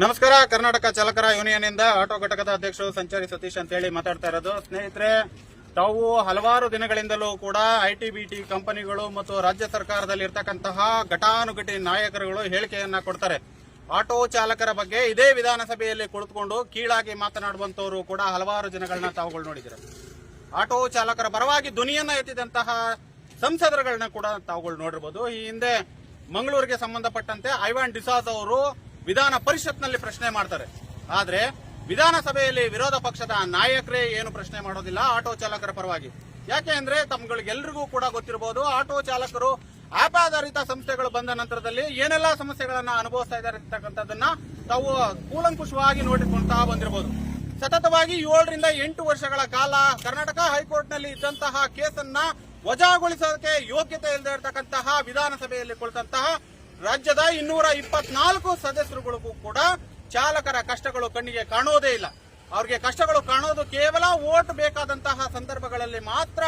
ನಮಸ್ಕಾರ, ಕರ್ನಾಟಕ ಚಾಲಕರ ಯೂನಿಯನ್ ಇಂದ ಆಟೋ ಘಟಕದ ಅಧ್ಯಕ್ಷರು ಸಂಚಾರಿ ಸತೀಶ್ ಅಂತ ಹೇಳಿ ಮಾತಾಡ್ತಾ ಇರೋದು. ಸ್ನೇಹಿತರೆ, ತಾವು ಹಲವಾರು ದಿನಗಳಿಂದಲೂ ಕೂಡ ಐಟಿ ಬಿಟಿ ಕಂಪನಿಗಳು ಮತ್ತು ರಾಜ್ಯ ಸರ್ಕಾರದಲ್ಲಿ ಇರ್ತಕ್ಕಂತಹ ಘಟಾನುಘಟಿ ನಾಯಕರುಗಳು ಹೇಳಿಕೆಯನ್ನ ಕೊಡ್ತಾರೆ. ಆಟೋ ಚಾಲಕರ ಬಗ್ಗೆ ಇದೇ ವಿಧಾನಸಭೆಯಲ್ಲಿ ಕುಳಿತುಕೊಂಡು ಕೀಳಾಗಿ ಮಾತನಾಡುವಂತವರು ಕೂಡ ಹಲವಾರು ಜನಗಳನ್ನ ತಾವುಗಳು ನೋಡಿದ್ದಾರೆ. ಆಟೋ ಚಾಲಕರ ಪರವಾಗಿ ಧ್ವನಿಯನ್ನ ಎತ್ತಿದಂತಹ ಸಂಸದರುಗಳನ್ನ ಕೂಡ ತಾವುಗಳು ನೋಡಿರ್ಬೋದು. ಈ ಹಿಂದೆ ಮಂಗಳೂರಿಗೆ ಸಂಬಂಧಪಟ್ಟಂತೆ ಐವಾನ್ ಡಿಸಾಸ್ ಅವರು ವಿಧಾನ ಪರಿಷತ್ನಲ್ಲಿ ಪ್ರಶ್ನೆ ಮಾಡ್ತಾರೆ. ಆದ್ರೆ ವಿಧಾನಸಭೆಯಲ್ಲಿ ವಿರೋಧ ಪಕ್ಷದ ನಾಯಕರೇ ಏನು ಪ್ರಶ್ನೆ ಮಾಡೋದಿಲ್ಲ, ಆಟೋ ಚಾಲಕರ ಪರವಾಗಿ. ಯಾಕೆ ಅಂದ್ರೆ ತಮ್ಗಳಿಗೆಲ್ರಿಗೂ ಕೂಡ ಗೊತ್ತಿರಬಹುದು ಆಟೋ ಚಾಲಕರು ಆಪ್ ಆಧಾರಿತ ಸಂಸ್ಥೆಗಳು ಬಂದ ನಂತರದಲ್ಲಿ ಏನೆಲ್ಲಾ ಸಮಸ್ಯೆಗಳನ್ನ ಅನುಭವಿಸ್ತಾ ಇದ್ದಾರೆ ಅಂತಕ್ಕಂಥದ್ದನ್ನ ತಾವು ಕೂಲಂಕುಷವಾಗಿ ನೋಡಿಕೊಳ್ತಾ ಬಂದಿರಬಹುದು ಸತತವಾಗಿ ಏಳರಿಂದ ಎಂಟು ವರ್ಷಗಳ ಕಾಲ ಕರ್ನಾಟಕ ಹೈಕೋರ್ಟ್ನಲ್ಲಿ ಇದ್ದಂತಹ ಕೇಸನ್ನ ವಜಾಗೊಳಿಸೋದಕ್ಕೆ ಯೋಗ್ಯತೆ ಇಲ್ಲದೆ ಇರತಕ್ಕಂತಹ ವಿಧಾನಸಭೆಯಲ್ಲಿ ಕುಳಿತಂತಹ ರಾಜ್ಯದ ಇನ್ನೂರ ಇಪ್ಪತ್ನಾಲ್ಕು ಸದಸ್ಯರುಗಳಿಗೂ ಕೂಡ ಚಾಲಕರ ಕಷ್ಟಗಳು ಕಣ್ಣಿಗೆ ಕಾಣೋದೇ ಇಲ್ಲ. ಅವ್ರಿಗೆ ಕಷ್ಟಗಳು ಕಾಣೋದು ಕೇವಲ ಓಟ್ ಬೇಕಾದಂತಹ ಸಂದರ್ಭಗಳಲ್ಲಿ ಮಾತ್ರ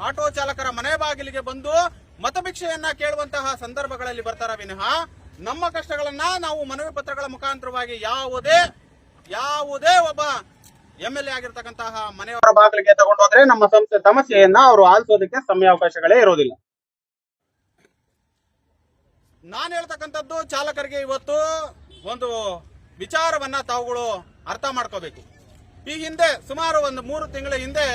ಆಟೋ ಚಾಲಕರ ಮನೆ ಬಾಗಿಲಿಗೆ ಬಂದು ಮತಭಿಕ್ಷೆಯನ್ನ ಕೇಳುವಂತಹ ಸಂದರ್ಭಗಳಲ್ಲಿ ಬರ್ತಾರ ವಿನಃ ನಮ್ಮ ಕಷ್ಟಗಳನ್ನ ನಾವು ಮನವಿ ಪತ್ರಗಳ ಮುಖಾಂತರವಾಗಿ ಯಾವುದೇ ಯಾವುದೇ ಒಬ್ಬ ಎಂ ಎಲ್ ಎ ಆಗಿರ್ತಕ್ಕಂತಹ ಮನೆಯವರ ಬಾಗಿಲಿಗೆ ತಗೊಂಡೋದ್ರೆ ನಮ್ಮ ಸಂಸ್ಥೆ ಸಮಸ್ಯೆಯನ್ನ ಅವರು ಆಲಿಸೋದಕ್ಕೆ ಸಮಯಾವಕಾಶಗಳೇ ಇರೋದಿಲ್ಲ ನಾನು ಹೇಳ್ತಕ್ಕಂಥದ್ದು ಚಾಲಕರಿಗೆ ಇವತ್ತು ಒಂದು ವಿಚಾರವನ್ನ ತಾವುಗಳು ಅರ್ಥ ಮಾಡ್ಕೋಬೇಕು. ಈ ಹಿಂದೆ ಸುಮಾರು ಒಂದು ಮೂರು ತಿಂಗಳ ಹಿಂದೆ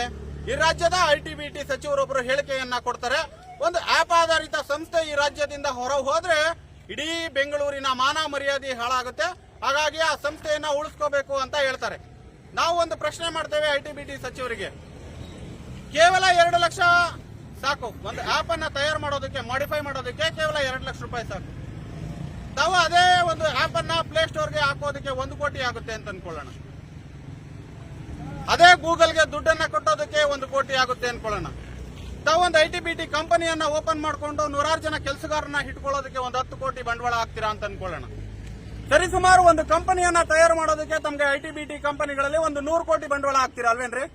ಈ ರಾಜ್ಯದ ಐ ಟಿ ಬಿ ಟಿ ಸಚಿವರೊಬ್ಬರು ಹೇಳಿಕೆಯನ್ನ ಕೊಡ್ತಾರೆ. ಒಂದು ಆಪ್ ಆಧಾರಿತ ಸಂಸ್ಥೆ ಈ ರಾಜ್ಯದಿಂದ ಹೊರ ಹೋದ್ರೆ ಇಡೀ ಬೆಂಗಳೂರಿನ ಮಾನ ಮರ್ಯಾದೆ ಹಾಳಾಗುತ್ತೆ. ಹಾಗಾಗಿ ಆ ಸಂಸ್ಥೆಯನ್ನ ಉಳಿಸ್ಕೋಬೇಕು ಅಂತ ಹೇಳ್ತಾರೆ. ನಾವು ಒಂದು ಪ್ರಶ್ನೆ ಮಾಡ್ತೇವೆ ಐ ಟಿ ಬಿ ಟಿ ಸಚಿವರಿಗೆ. ಕೇವಲ ಎರಡು ಲಕ್ಷ ಸಾಕು. ಒಂದು ಆಪ್ ಅನ್ನ ತಯಾರು ಮಾಡೋದಕ್ಕೆ ಮಾಡಿಫೈ ಮಾಡೋದಕ್ಕೆ ಕೇವಲ ಎರಡು ಲಕ್ಷ ರೂಪಾಯಿ ಸಾಕು. ತಾವು ಅದೇ ಒಂದು ಆಪ್ ಅನ್ನ ಪ್ಲೇ ಸ್ಟೋರ್ಗೆ ಹಾಕೋದಕ್ಕೆ ಒಂದು ಕೋಟಿ ಆಗುತ್ತೆ ಅಂತ ಅನ್ಕೊಳ್ಳೋಣ. ಅದೇ ಗೂಗಲ್ಗೆ ದುಡ್ಡನ್ನ ಕೊಟ್ಟೋದಕ್ಕೆ ಒಂದು ಕೋಟಿ ಆಗುತ್ತೆ ಅನ್ಕೊಳ್ಳೋಣ. ತಾವು ಒಂದು ಐ ಟಿ ಬಿ ಟಿ ಕಂಪನಿಯನ್ನ ಓಪನ್ ಮಾಡ್ಕೊಂಡು ನೂರಾರು ಜನ ಕೆಲಸಗಾರನ್ನ ಹಿಡ್ಕೊಳ್ಳೋದಕ್ಕೆ ಒಂದು ಹತ್ತು ಕೋಟಿ ಬಂಡವಾಳ ಹಾಕ್ತೀರಾ ಅಂತ ಅನ್ಕೊಳ್ಳೋಣ. ಸರಿಸುಮಾರು ಒಂದು ಕಂಪನಿಯನ್ನ ತಯಾರು ಮಾಡೋದಕ್ಕೆ ತಮಗೆ ಐ ಟಿ ಬಿ ಟಿ ಕಂಪನಿಗಳಲ್ಲಿ ಒಂದು ನೂರು ಕೋಟಿ ಬಂಡವಾಳ ಹಾಕ್ತೀರಾ ಅಲ್ವೇನ್ರಿ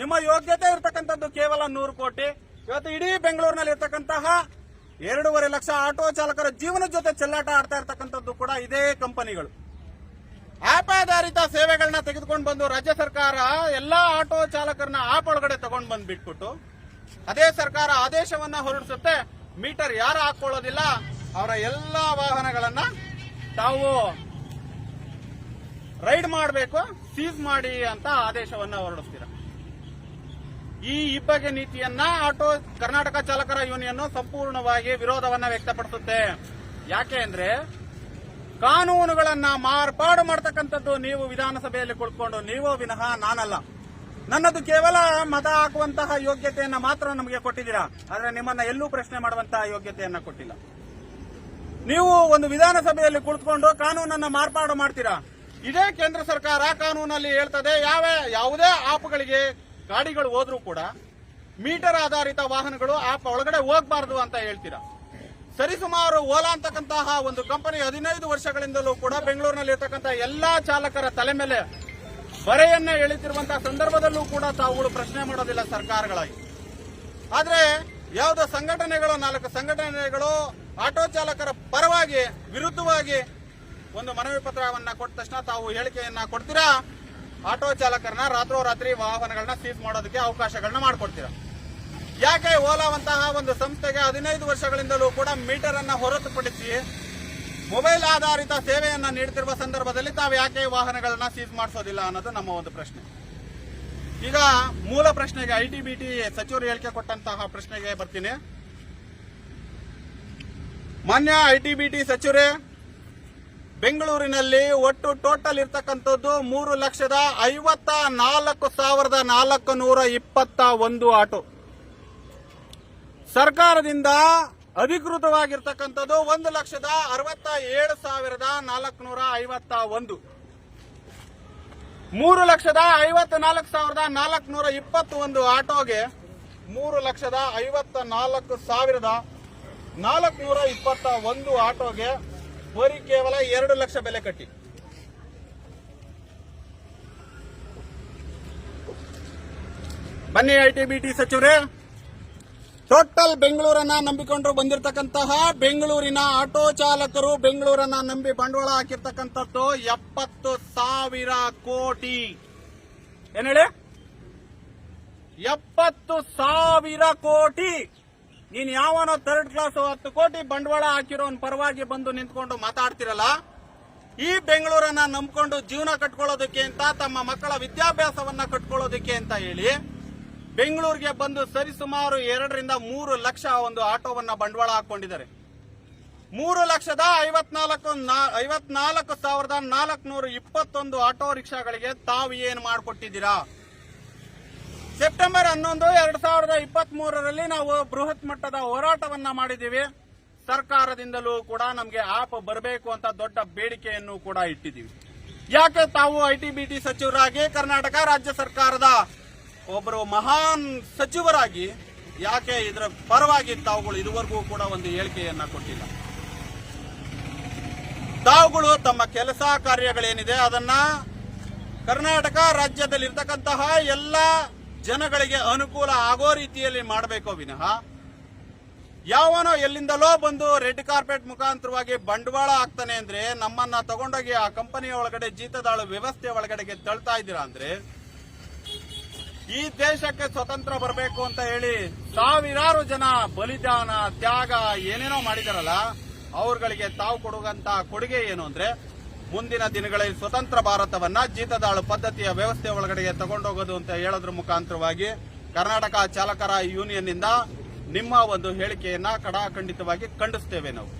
ನಿಮ್ಮ ಯೋಗ್ಯತೆ ಇರತಕ್ಕಂಥದ್ದು ಕೇವಲ ನೂರು ಕೋಟಿ. ಇವತ್ತು ಇಡೀ ಬೆಂಗಳೂರಿನಲ್ಲಿ ಇರ್ತಕ್ಕಂತಹ ಎರಡೂವರೆ ಲಕ್ಷ ಆಟೋ ಚಾಲಕರ ಜೀವನದ ಜೊತೆ ಚೆಲ್ಲಾಟ ಆಡ್ತಾ ಇರ್ತಕ್ಕಂಥದ್ದು ಕೂಡ ಇದೇ ಕಂಪನಿಗಳು. ಆಪ್ ಆಧಾರಿತ ಸೇವೆಗಳನ್ನ ತೆಗೆದುಕೊಂಡು ಬಂದು ರಾಜ್ಯ ಸರ್ಕಾರ ಎಲ್ಲಾ ಆಟೋ ಚಾಲಕರನ್ನ ಆಪ್ ಒಳಗಡೆ ತಗೊಂಡು ಬಂದು ಬಿಟ್ಬಿಟ್ಟು ಅದೇ ಸರ್ಕಾರ ಆದೇಶವನ್ನ ಹೊರಡಿಸುತ್ತೆ. ಮೀಟರ್ ಯಾರು ಹಾಕೊಳ್ಳೋದಿಲ್ಲ. ಅವರ ಎಲ್ಲಾ ವಾಹನಗಳನ್ನ ತಾವು ರೈಡ್ ಮಾಡಬೇಕು, ಸೀಸ್ ಮಾಡಿ ಅಂತ ಆದೇಶವನ್ನ ಹೊರಡಿಸ್ತೀರ. ಈ ಇಬ್ಬಗೆ ನೀತಿಯನ್ನ ಆಟೋ ಕರ್ನಾಟಕ ಚಾಲಕರ ಯೂನಿಯನ್ ಸಂಪೂರ್ಣವಾಗಿ ವಿರೋಧವನ್ನ ವ್ಯಕ್ತಪಡಿಸುತ್ತೆ. ಯಾಕೆ ಅಂದ್ರೆ ಕಾನೂನುಗಳನ್ನ ಮಾರ್ಪಾಡು ಮಾಡತಕ್ಕಂಥದ್ದು ನೀವು ವಿಧಾನಸಭೆಯಲ್ಲಿ ಕುಳಿತುಕೊಂಡು ನೀವು ವಿನಃ ನಾನಲ್ಲ. ನನ್ನದು ಕೇವಲ ಮತ ಹಾಕುವಂತಹ ಯೋಗ್ಯತೆಯನ್ನ ಮಾತ್ರ ನಮಗೆ ಕೊಟ್ಟಿದ್ದೀರಾ. ಆದ್ರೆ ನಿಮ್ಮನ್ನ ಎಲ್ಲೂ ಪ್ರಶ್ನೆ ಮಾಡುವಂತಹ ಯೋಗ್ಯತೆಯನ್ನ ಕೊಟ್ಟಿಲ್ಲ. ನೀವು ಒಂದು ವಿಧಾನಸಭೆಯಲ್ಲಿ ಕುಳಿತುಕೊಂಡು ಕಾನೂನನ್ನ ಮಾರ್ಪಾಡು ಮಾಡ್ತೀರಾ? ಇದೇ ಕೇಂದ್ರ ಸರ್ಕಾರ ಕಾನೂನಲ್ಲಿ ಹೇಳ್ತದೆ, ಯಾವ, ಯಾವುದೇ ಆಪ್ಗಳಿಗೆ ಗಾಡಿಗಳು ಹೋದ್ರೂ ಕೂಡ ಮೀಟರ್ ಆಧಾರಿತ ವಾಹನಗಳು ಆಪ್ ಒಳಗಡೆ ಹೋಗಬಾರದು ಅಂತ ಹೇಳ್ತೀರಾ? ಸರಿಸುಮಾರು ಓಲಾ ಅಂತಕ್ಕಂತಹ ಒಂದು ಕಂಪನಿ ಹದಿನೈದು ವರ್ಷಗಳಿಂದಲೂ ಕೂಡ ಬೆಂಗಳೂರಿನಲ್ಲಿ ಇರ್ತಕ್ಕಂತಹ ಎಲ್ಲಾ ಚಾಲಕರ ತಲೆ ಮೇಲೆ ಬರೆಯನ್ನ ಎಳಿತಿರುವಂತಹ ಸಂದರ್ಭದಲ್ಲೂ ಕೂಡ ತಾವುಗಳು ಪ್ರಶ್ನೆ ಮಾಡೋದಿಲ್ಲ ಸರ್ಕಾರಗಳಾಗಿ. ಆದ್ರೆ ಯಾವುದೋ ಸಂಘಟನೆಗಳು, ನಾಲ್ಕು ಸಂಘಟನೆಗಳು ಆಟೋ ಚಾಲಕರ ಪರವಾಗಿ ವಿರುದ್ಧವಾಗಿ ಒಂದು ಮನವಿ ಪತ್ರವನ್ನ ಕೊಟ್ಟ ತಕ್ಷಣ ತಾವು ಹೇಳಿಕೆಯನ್ನ ಕೊಡ್ತೀರಾ? ಆಟೋ ಚಾಲಕರನ್ನ ರಾತ್ರೋರಾತ್ರಿ ವಾಹನಗಳನ್ನ ಸೀಸ್ ಮಾಡೋದಕ್ಕೆ ಅವಕಾಶಗಳನ್ನ ಮಾಡಿಕೊಡ್ತೀರಾ? ಯಾಕೆ ಓಲಾವಂತಹ ಒಂದು ಸಂಸ್ಥೆಗೆ ಹದಿನೈದು ವರ್ಷಗಳಿಂದಲೂ ಕೂಡ ಮೀಟರ್ ಅನ್ನ ಹೊರತುಪಡಿಸಿ ಮೊಬೈಲ್ ಆಧಾರಿತ ಸೇವೆಯನ್ನ ನೀಡುತ್ತಿರುವ ಸಂದರ್ಭದಲ್ಲಿ ತಾವು ಯಾಕೆ ವಾಹನಗಳನ್ನ ಸೀಸ್ ಮಾಡಿಸೋದಿಲ್ಲ ಅನ್ನೋದು ನಮ್ಮ ಒಂದು ಪ್ರಶ್ನೆ. ಈಗ ಮೂಲ ಪ್ರಶ್ನೆಗೆ ಐ ಟಿ ಬಿ ಟಿ ಸಚಿವರು ಹೇಳಿಕೆ ಕೊಟ್ಟಂತಹ ಪ್ರಶ್ನೆಗೆ ಬರ್ತೀನಿ. ಮಾನ್ಯ ಐ ಟಿ ಸಚಿವರೇ ಬೆಂಗಳೂರಿನಲ್ಲಿ ಒಟ್ಟು ಟೋಟಲ್ ಇರ್ತಕ್ಕಂಥದ್ದು ಮೂರು ಲಕ್ಷದ ಐವತ್ತ ನಾಲ್ಕು ಸಾವಿರದ ನಾಲ್ಕು ನೂರ ಇಪ್ಪತ್ತ ಒಂದು ಆಟೋ. ಸರ್ಕಾರದಿಂದ ಅಧಿಕೃತವಾಗಿರ್ತಕ್ಕಂಥದ್ದು ಒಂದು ಲಕ್ಷದ ಅರವತ್ತ ಏಳು ಸಾವಿರದ ನಾಲ್ಕುನೂರ ಐವತ್ತ ಒಂದು. ಮೂರು ಲಕ್ಷದ ಐವತ್ತ ನಾಲ್ಕು ಸಾವಿರದ ನಾಲ್ಕುನೂರ ಇಪ್ಪತ್ತೊಂದು ಆಟೋಗೆ ಮೂರು ಲಕ್ಷದ ಐವತ್ತ ನಾಲ್ಕು ಸಾವಿರದ ನಾಲ್ಕುನೂರ ಇಪ್ಪತ್ತ ಒಂದು ಆಟೋಗೆ ಬರೀ ಕೇವಲ ಎರಡು ಲಕ್ಷ ಬೆಲೆ ಕಟ್ಟಿ. ಬನ್ನಿ ಐ ಟಿ ಬಿ ಟಿ ಸಚಿವರೇ. ಟೋಟಲ್ ಬೆಂಗಳೂರನ್ನ ನಂಬಿಕೊಂಡು ಬಂದಿರತಕ್ಕಂತಹ ಬೆಂಗಳೂರಿನ ಆಟೋ ಚಾಲಕರು ಬೆಂಗಳೂರನ್ನ ನಂಬಿ ಬಂಡವಾಳ ಹಾಕಿರ್ತಕ್ಕಂಥದ್ದು ಎಪ್ಪತ್ತು ಸಾವಿರ ಕೋಟಿ. ಏನ್ ಹೇಳಿ? ಎಪ್ಪತ್ತು ಸಾವಿರ ಕೋಟಿ. ನೀನ್ ಯಾವನೋ ಥರ್ಡ್ ಕ್ಲಾಸ್ ಹತ್ತು ಕೋಟಿ ಬಂಡವಾಳ ಹಾಕಿರೋನ್ ಪರವಾಗಿ ಬಂದು ನಿಂತ್ಕೊಂಡು ಮಾತಾಡ್ತಿರಲ್ಲ, ಈ ಬೆಂಗಳೂರನ್ನ ನಂಬ್ಕೊಂಡು ಜೀವನ ಕಟ್ಕೊಳ್ಳೋದಕ್ಕೆ ಅಂತ, ತಮ್ಮ ಮಕ್ಕಳ ವಿದ್ಯಾಭ್ಯಾಸವನ್ನ ಕಟ್ಕೊಳ್ಳೋದಕ್ಕೆ ಅಂತ ಹೇಳಿ, ಬೆಂಗಳೂರಿಗೆ ಬಂದು ಸರಿಸುಮಾರು ಎರಡರಿಂದ ಮೂರು ಲಕ್ಷ ಒಂದು ಆಟೋವನ್ನ ಬಂಡವಾಳ ಹಾಕೊಂಡಿದ್ದಾರೆ ಮೂರು ಲಕ್ಷದ ಐವತ್ನಾಲ್ಕು ಐವತ್ನಾಲ್ಕು ಸಾವಿರದ ನಾಲ್ಕುನೂರ ಇಪ್ಪತ್ತೊಂದು ಆಟೋ ರಿಕ್ಷಾಗಳಿಗೆ ತಾವು ಏನು ಮಾಡಿಕೊಟ್ಟಿದ್ದೀರಾ? ಸೆಪ್ಟೆಂಬರ್ ಹನ್ನೊಂದು, ಎರಡ್ ಸಾವಿರದ ಇಪ್ಪತ್ತ್ ಮೂರರಲ್ಲಿ ನಾವು ಬೃಹತ್ ಮಟ್ಟದ ಹೋರಾಟವನ್ನ ಮಾಡಿದ್ದೀವಿ. ಸರ್ಕಾರದಿಂದಲೂ ಕೂಡ ನಮಗೆ ಆಪ್ ಬರಬೇಕು ಅಂತ ದೊಡ್ಡ ಬೇಡಿಕೆಯನ್ನು ಕೂಡ ಇಟ್ಟಿದ್ದೀವಿ. ಯಾಕೆ ತಾವು ಐ ಟಿ ಬಿ ಟಿ ಸಚಿವರಾಗಿ ಕರ್ನಾಟಕ ರಾಜ್ಯ ಸರ್ಕಾರದ ಒಬ್ಬರು ಮಹಾನ್ ಸಚಿವರಾಗಿ, ಯಾಕೆ ಇದರ ಪರವಾಗಿ ತಾವುಗಳು ಇದುವರೆಗೂ ಕೂಡ ಒಂದು ಹೇಳಿಕೆಯನ್ನ ಕೊಟ್ಟಿಲ್ಲ. ತಾವುಗಳು ತಮ್ಮ ಕೆಲಸ ಕಾರ್ಯಗಳೇನಿದೆ ಅದನ್ನ ಕರ್ನಾಟಕ ರಾಜ್ಯದಲ್ಲಿರ್ತಕ್ಕಂತಹ ಎಲ್ಲ ಜನಗಳಿಗೆ ಅನುಕೂಲ ಆಗೋ ರೀತಿಯಲ್ಲಿ ಮಾಡಬೇಕು ವಿನಃ, ಯಾವನೋ ಎಲ್ಲಿಂದಲೋ ಬಂದು ರೆಡ್ ಕಾರ್ಪೆಟ್ ಮುಖಾಂತರವಾಗಿ ಬಂಡವಾಳ ಆಗ್ತಾನೆ ಅಂದ್ರೆ, ನಮ್ಮನ್ನ ತಗೊಂಡೋಗಿ ಆ ಕಂಪನಿಯ ಒಳಗಡೆ ಜೀತದಾಳು ವ್ಯವಸ್ಥೆ ಒಳಗಡೆಗೆ ತಳ್ತಾ ಇದ್ದೀರಾ ಅಂದ್ರೆ, ಈ ದೇಶಕ್ಕೆ ಸ್ವತಂತ್ರ ಬರಬೇಕು ಅಂತ ಹೇಳಿ ಸಾವಿರಾರು ಜನ ಬಲಿದಾನ, ತ್ಯಾಗ ಏನೇನೋ ಮಾಡಿದಾರಲ್ಲ, ಅವ್ರಗಳಿಗೆ ತಾವು ಕೊಡುವಂತ ಕೊಡುಗೆ ಏನು ಅಂದ್ರೆ ಮುಂದಿನ ದಿನಗಳಲ್ಲಿ ಸ್ವತಂತ್ರ ಭಾರತವನ್ನ ಜೀತದಾಳು ಪದ್ಧತಿಯ ವ್ಯವಸ್ಥೆ ಒಳಗಡೆಗೆ ತಗೊಂಡೋಗೋದು ಅಂತ ಹೇಳೋದ್ರ ಮುಖಾಂತರವಾಗಿ ಕರ್ನಾಟಕ ಚಾಲಕರ ಯೂನಿಯನ್ನಿಂದ ನಿಮ್ಮ ಒಂದು ಹೇಳಿಕೆಯನ್ನ ಕಡಾಖಂಡಿತವಾಗಿ ಖಂಡಿಸ್ತೇವೆ ನಾವು.